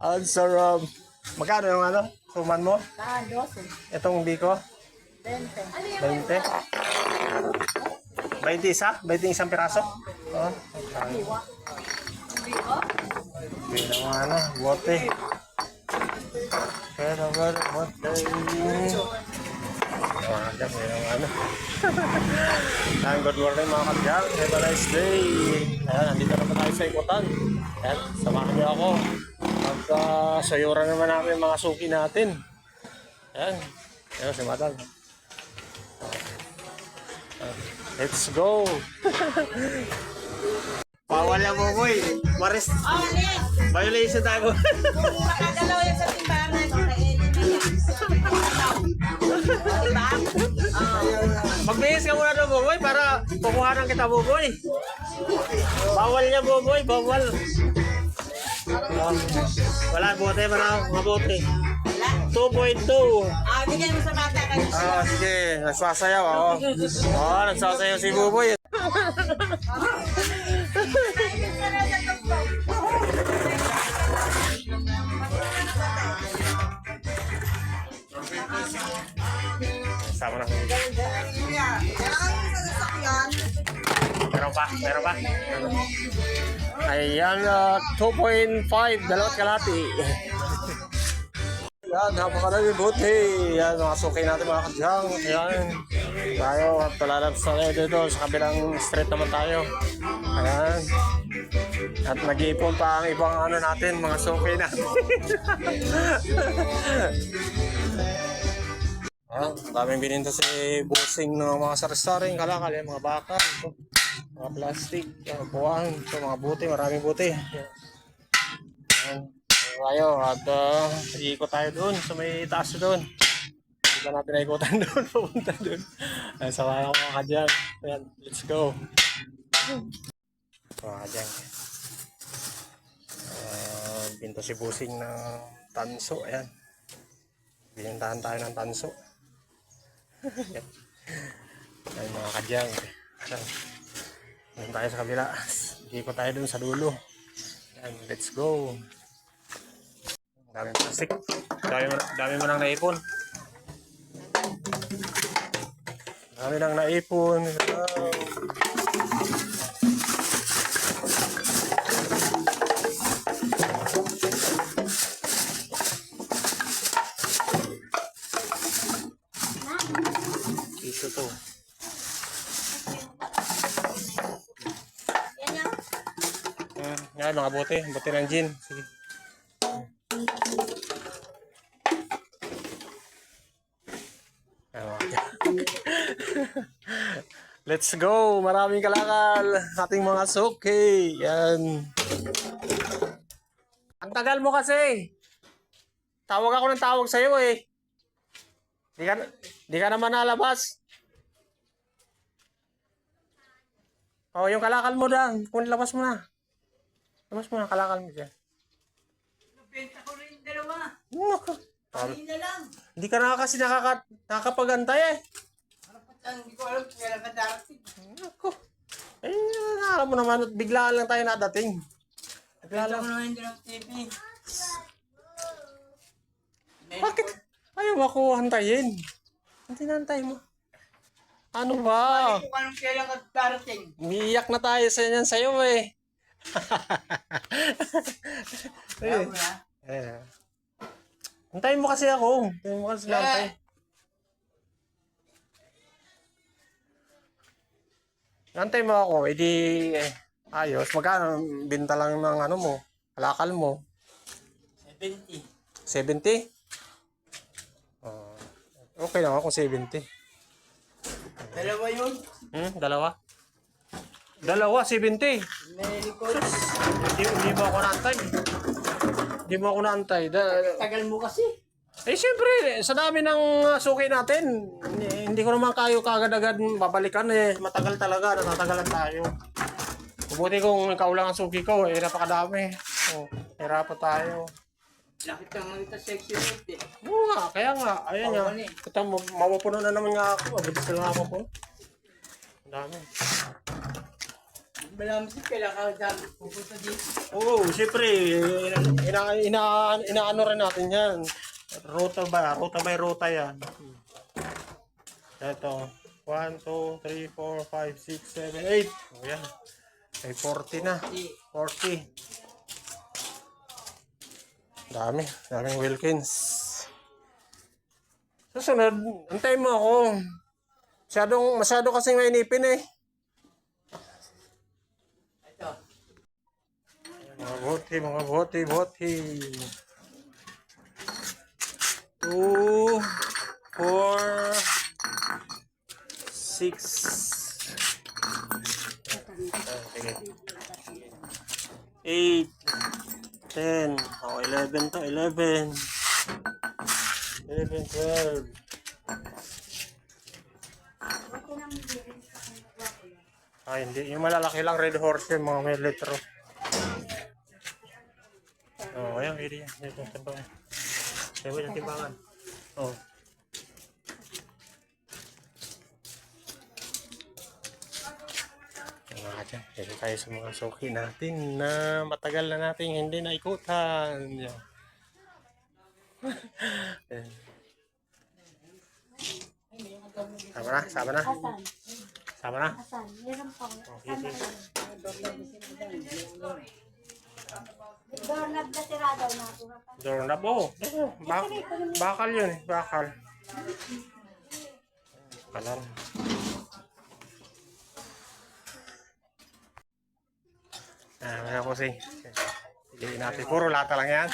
Ang sarap. Magkano yung ano? Suman mo? Ah, 12. Itong biko? 20. 20? 20 isa? 20 isang piraso? Oh, Hindi naman ano, bote. Pero pero bote. Mga dyan, may naman ano. Ayan, good morning mga kadyan. Have a nice day. Ayan, nandito naman tayo sa ikutan. Ayan, samahan niyo ako. Magkasayuran naman namin yung mga suki natin. Ayan, ayan si Madal. Let's go! Bawal yan mo, boy. Maris. Oh! Violation tayo. Makagalaw yan sa timbangan. Na. Diba? Magbihis ka muna doon, Boboy, para kukuhanan kita, Boboy. Bawal niya, Boboy. Bawal. Wala, bote. Mga bote. Wala. 2.2. Ah, bigyan mo sa bata kayo. Ah, sige. Nagsasayaw, ako. Oo, nagsasayaw si Boboy. Sama na. Meron pa? Meron pa? Ayan, uh, 2.5, dalawat kalati. Yan, napakarami buti. Yan, mga suki natin mga kadyang. Yan. Tayo, palalabs tayo dito. Sa kabilang street naman tayo. Ayan. At nag-iipon pa ang ibang ano natin, mga suki natin. Ah, daming bininta si busing ng mga sari-saring kalakal, yan, mga baka, ito, mga plastic, yan, buwan, ito, mga buti, maraming buti. Yan. Tayo, at uh, iikot tayo doon sa may taas doon. Hindi ba natin naikutan doon, pupunta doon. Ay, sama ako mga kadyan. Ayan, let's go. Mga kadyan. Uh, binto si busing ng tanso, ayan. Binintahan tayo ng tanso. Ay mga kadyang. Ayan. Ayan tayo sa kabila. Ikot tayo dun sa dulo. Ayan, let's go. Daming plastic. Dami dami mo nang naipon. Dami nang naipon. Wow. Yan, mga bote. Bote ng gin. Sige. Let's go! Maraming kalakal! Ating mga suki! Yan. Ang tagal mo kasi! Tawag ako ng tawag sa'yo eh. Di ka, di ka naman nalabas. Oh, yung kalakal mo dan. Kung labas mo na. Labas mo na kalakal mo dyan. Benta ko rin dalawa. Nako. Hindi na lang. Hindi ka na kasi nakaka, nakakapagantay eh. Hindi ko alam kung kailan ka darating. Nako. Eh, alam mo naman, at biglaan lang tayo nadating. Bigla lang. ko naman hindi ng TV. Bakit? Ayaw ako hantayin. Hindi na mo. Ano ba? Kung anong kailan ka darating. Umiiyak na tayo sa yan sa'yo eh. Eh. na. Eh. Antayin mo kasi ako. Antayin mo kasi lang tayo. Antay mo ako, edi eh, ayos. Magkano binta lang ng ano mo, kalakal mo? 70. 70? Ah, okay lang ako 70. Dalawa yun. Hmm, dalawa? Dalawa, 70. May likod. Hindi, hindi mo ako naantay. Hindi mo ako naantay. Da, Tagal mo kasi. eh, siyempre, sa dami ng uh, suki natin, eh, hindi ko naman kayo kagad-agad babalikan eh. Matagal talaga, natatagalan tayo. Mabuti kung ikaw lang ang suki ko, eh, napakadami. Oh, hirap pa tayo. Lakit ang mga sexy rate eh. Oo nga, kaya nga, ayan nga. Ano eh. Kita mawapuno na naman nga ako. Mabilis na lang ako po. Ang dami. Malamsik kailangan ka pupunta dito. Oo, siyempre, ina, ina, ina, inaano rin natin yan. Ruta ba? Ruta by ruta yan. Ito. 1, 2, 3, 4, 5, 6, 7, 8. O yan. May 40 na. 40. Dami. Daming Wilkins. Susunod, antay mo ako. Masyadong, masyado kasing mainipin eh. Ito. Mga bote, mga bote, bote. Two, four, six. Ah, Sige. Eight, ten. Oh, eleven to, eleven. Eleven, twelve. Ay, hindi. Yung malalaki lang red horse yung mga may litro. Oh, ayan, pwede yan. Dito, timbangan. Sabi yung timbangan. Oh. Mga dyan, tayo sa mga suki natin na matagal na nating hindi naikutan. Yan. Ayan. Sama na, sama na. Sama na. Asan? Meron pang... Okay, sige. Doorknob na tirado natin. Doorknob, oh. oh ba- bakal yun, bakal. Kalan. Ah, meron ko sing. Piliin natin. Puro lata lang yan.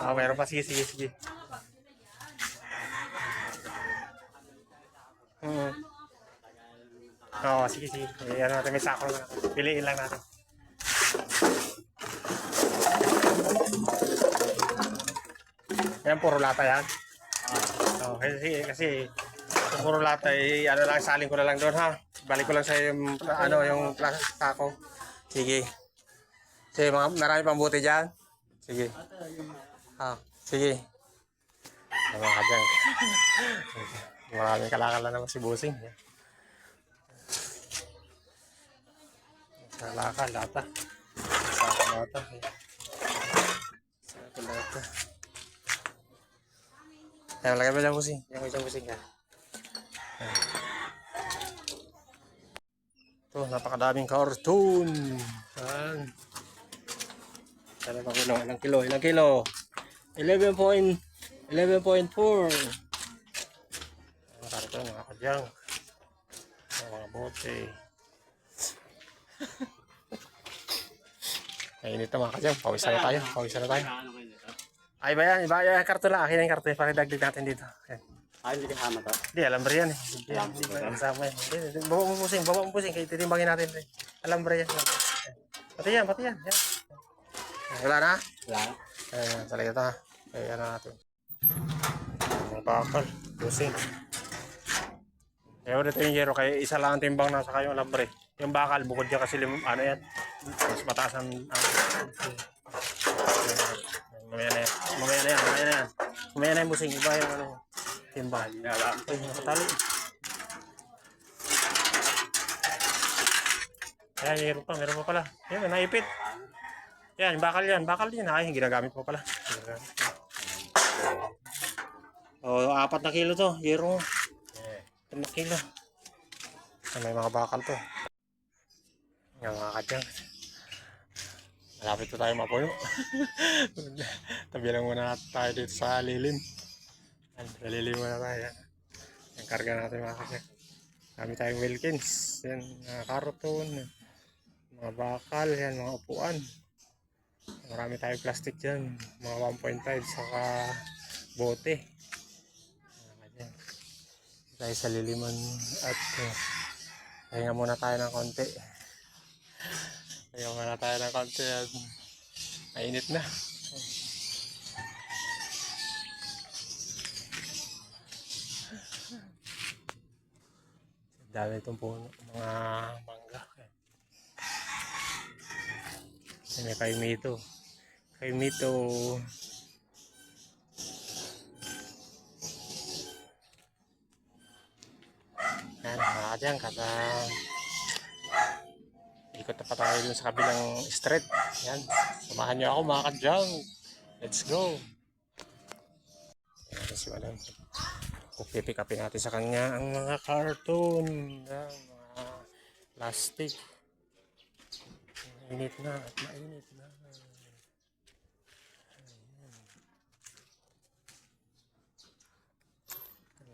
Ah, meron pa. Sige, sige, sige. Hmm. Oo, sige, sige. Ayan natin, may sako na. Piliin lang natin. Yan, puro lata yan. Oh, kasi, kasi kung puro lata, eh, ano lang, saling ko na lang doon ha. Balik ko lang sa yung, ano, yung plas- tako. Sige. Sige, mga, marami pang buti dyan. Sige. Ah, sige. Mga dyan. Maraming kalakal na naman si Busing. Kalakal, lata. Kalakal, lata. Kalakal, lata. Ayan, lagay mo dyan busing. Yung isang busing ka. Ayan. Ito, napakadaming cartoon. Ayan. Sana pa kilo, ilang kilo, ilang kilo. 11 point, 11.4. Ang cartoon, mga kadyang. Ang mga bote. Mainit na mga kadyang. Pawis na tayo, pawis na tayo. Ay ba yan? Iba yan, karton lang. Akin na yung karton. Pakidagdag natin dito. Ayan. Ay, hindi kasama to. Hindi, alambre yan eh. Hindi, hindi ba yan. Hindi, hindi. Baba mo pusing, baba mo pusing. Kaya titimbangin natin. eh. Alambre yan. Ayan. Pati yan, pati yan. yan. Ayan, Wala na? Wala. Ayan, sa likod ha. Kaya ano natin. Ang bakal. Pusing. Kaya dito yung yero. Kaya isa lang ang timbang na sa kayo alambre. Yung bakal, bukod niya kasi lim, ano yan. Mas mataas ang... ang mamaya na yan. Mamaya na yan. Mamaya na yan. Mamaya na yung busing. Iba yung ano. Timbang. Ay, nakatali. Ayan, meron pa, meron pa pala. Yan, may naipit. Yan, bakal yan, bakal yan. Ay, ginagamit mo pala. Ginagamit. O, apat na kilo to, yero. Apat na kilo. Ay, may mga bakal to. Yan, mga kadyang. Malapit to tayo mapuno. Tabi lang muna tayo dito sa lilim. Yan, lilim muna tayo. Yan. Yung karga natin mga kadyang. Kami tayong Wilkins. Yan, mga karton. Mga bakal, yan, mga upuan. Marami tayong plastic dyan. Mga 1.5 saka bote. Dito tayo sa liliman at uh, pahinga muna tayo ng konti. Pahinga muna tayo ng konti at mainit na. Dami itong puno. Mga mangga. Yan may kay Mito. Kay Mito. Yan, mga dyan, kata Ikot na pa tayo dun sa kabilang street. Yan. Samahan niyo ako mga kadyang. Let's go. Ayan si Madam. Pipick upin natin sa kanya ang mga cartoon. Yan, mga plastic. Mainit na at mainit na.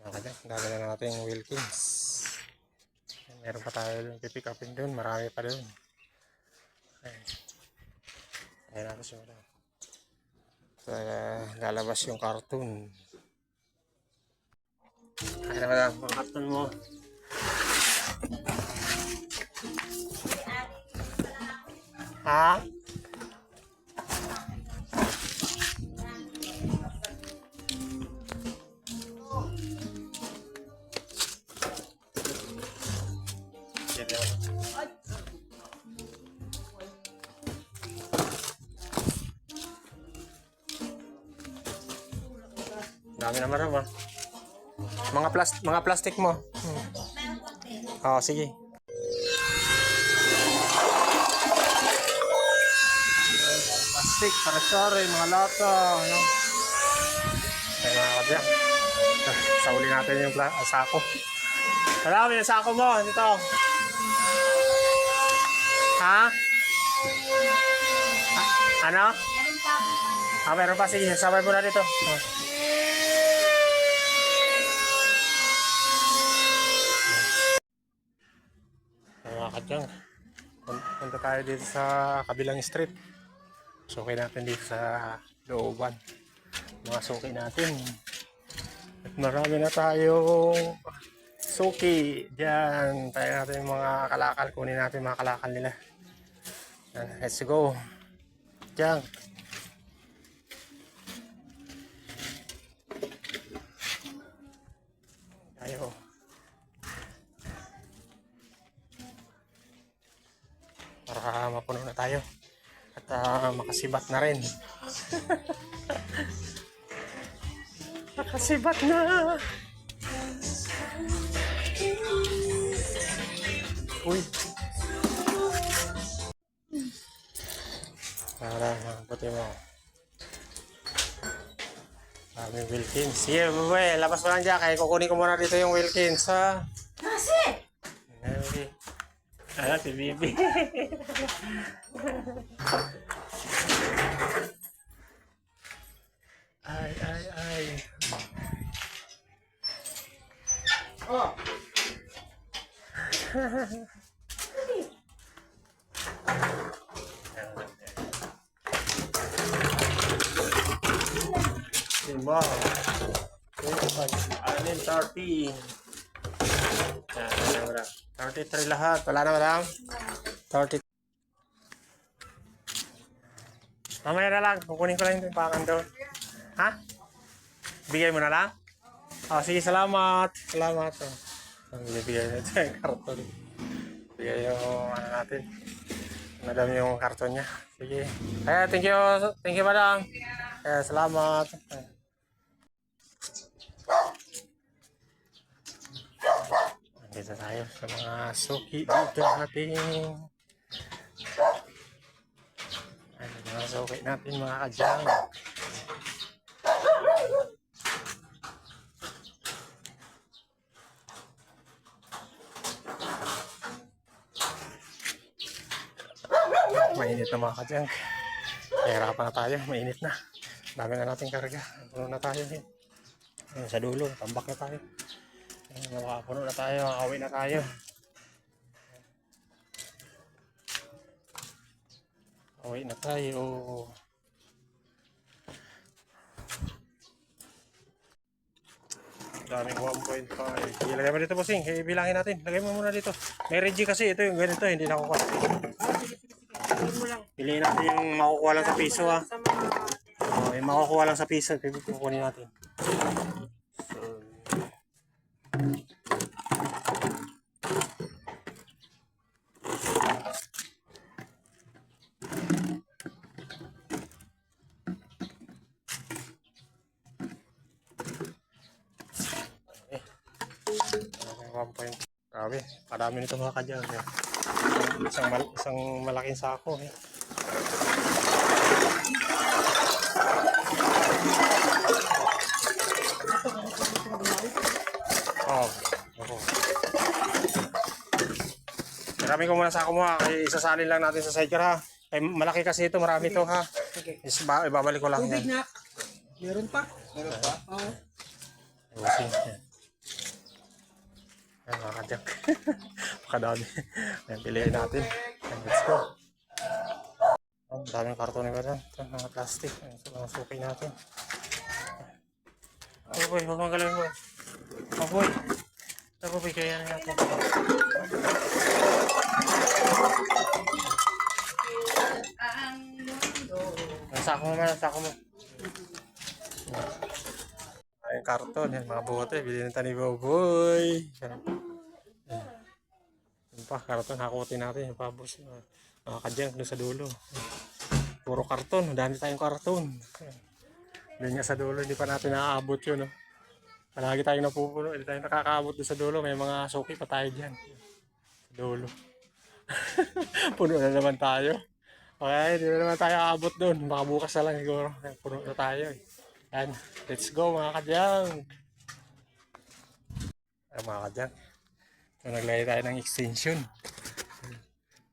Kadyang, dami na natin yung Wilkins. Meron pa tayo yung pipick upin dun. Marami pa dun. Ayan. Ayan natin siya Madam. Uh, lalabas yung cartoon. Ay na madam, mga cartoon mo. Ha? Dami naman raw ah. Mga plas mga plastic mo. Hmm. Oo, sige. Plastic, para sorry, mga lata, ano. Ay, mga kabyak. Sauli natin yung sako. Wala yung sako mo, dito. Ha? Ano? Meron pa. Ah, meron pa. Sige, sabay mo na dito. Oh. Mga kadyang, pun- punta tayo dito sa kabilang street. Suki natin dito sa looban. Mga suki natin. At marami na tayong suki dyan. Tayo natin yung mga kalakal. Kunin natin mga kalakal nila. Let's go. Diyan. Tayo. At ah, makasibat na rin. makasibat na! Uy! Para mabuti mo. Daming Wilkins. Sige, bebe, labas mo lang dyan. Kaya kukunin ko muna dito yung Wilkins, ha? Kasi! Ah, si Bibi. ay, ay, ay. Oh. Wow. 130. 33 lahat. Wala na, madam? 30. Mamaya na lang. Kukunin ko lang yung timpangan doon. Ha? Bigay mo na lang? Oh, sige, salamat. Salamat. Oh. Ang binibigay na ito yung karton. Bigay yung ano natin. Madam yung karton niya. Sige. Eh, thank you. Thank you, madam. Eh, salamat. Eh. Nandito tayo sa mga suki dito natin. Ano mga suki natin mga kadyang. Mainit na mga kadyang. Hirapan na tayo, mainit na. Dami na nating karga. Puno na tayo. Ayun, sa dulo, tambak na tayo. Ayun, Makapuno na tayo, makauwi na tayo. Uwi na tayo. Daming 1.5. Ilagay mo dito, bossing. Ibilangin natin. Lagay mo muna dito. May Reggie kasi. Ito yung ganito. Hindi na kukuha. Piliin natin yung makukuha lang sa piso ha. Oh, yung makukuha lang sa piso. Kukunin natin. Okay, one point. Grabe, kadami nito mga kadyan. Eh. Isang, mal isang malaking sako. Eh. Oh, oo. Marami ko muna sako mo ha. Isasalin lang natin sa sidecar ha. Ay, malaki kasi ito, marami ito ha. Is, ba, ibabalik ko lang yan. Nak. Meron pa. Meron pa? Oo. Ayusin. Ayan, mga kadyak. Makadami. Ayan, piliin natin. Ayan, let's go. Ang daming karton na ba dyan? Ito, mga plastic. Ayan, so, mga suki natin. Oh boy, huwag mong galawin boy. Oh boy. Ito boy, kaya na natin. Ang sako mo man, sako mo. Ay, yung karton, yan, mga bote, bilhin nito ni Boboy. Yan. Yan pa, karton, hakutin natin, yung pabos. Mga kadyang doon sa dulo. Puro karton, dami tayong karton. Doon nga sa dulo, hindi pa natin naaabot yun. No? Palagi tayong napupuno, hindi tayo nakakaabot doon sa dulo. May mga suki pa tayo dyan. Sa dulo. Puno na naman tayo. Okay, hindi na naman tayo aabot doon. Baka bukas na lang siguro. Puno na tayo eh. Yan. Let's go mga kadyang. Ay, mga kadyang. So, naglagay tayo ng extension.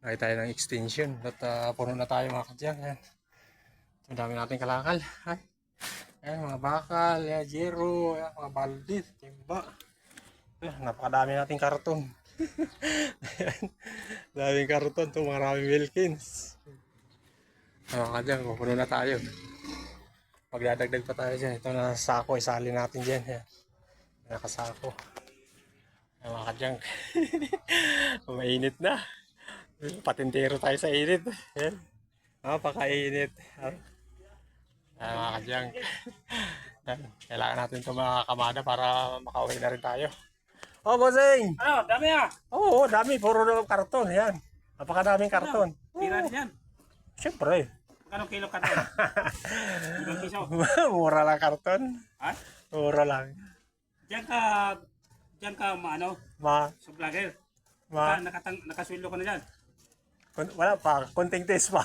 Naglagay tayo ng extension. At uh, puno na tayo mga kadyang. Yan. So, dami nating kalakal. Ay. Ayan, mga bakal, yan, zero, yan, mga balde, timba. Ayan, napakadami nating karton. Daming karton. Ito, maraming Wilkins. Mga kadyang, puno na tayo. Magdadagdag pa tayo dyan. Ito na sako, isali natin dyan. Yan. Nakasako. Mga kadyang. Mainit na. Patintero tayo sa init. Yan. Napakainit. Ay, mga kadyang. Yan. Kailangan natin ito mga kamada para makauwi na rin tayo. Oh, bossing! Ano, dami ah. Oo, dami. Puro na karton. Yan. Napakadaming karton. Tira din yan. Siyempre. Anong kilo ka to? Ibang piso. Mura lang karton. Ha? Mura lang. Diyan ka, diyan ka maano, Ma, sa vlogger. ma, Ka, nakatang, nakasweldo ka na dyan. kun- wala pa. Konting test pa.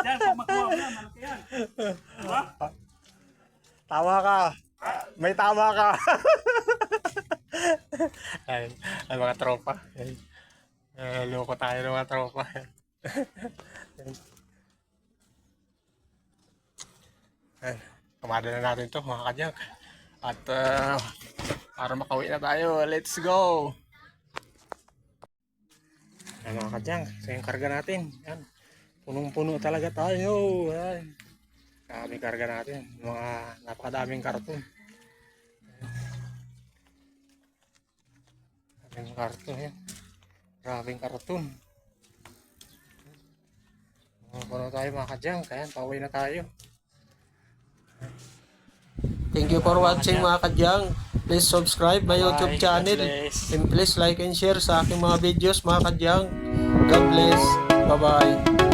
Diyan, pag makuha mo na, malaki yan. Diba? Tama ka. May tama ka. ay, ay mga tropa. Ay, uh, loko tayo ng mga tropa. ay, kumada na natin to mga kadyang. At uh, para makauwi na tayo, let's go! Ay, mga kadyang, ito yung karga natin. Yan. Punong-puno talaga tayo. Yan. Dami karga natin. Mga napakadaming karton. Daming karton yan. Maraming karton. Puno tayo mga kadyang. Kaya pauwi na tayo. Thank you for watching mga kadyang. Please subscribe my YouTube channel. And please like and share sa aking mga videos mga kadyang. God bless. Bye-bye.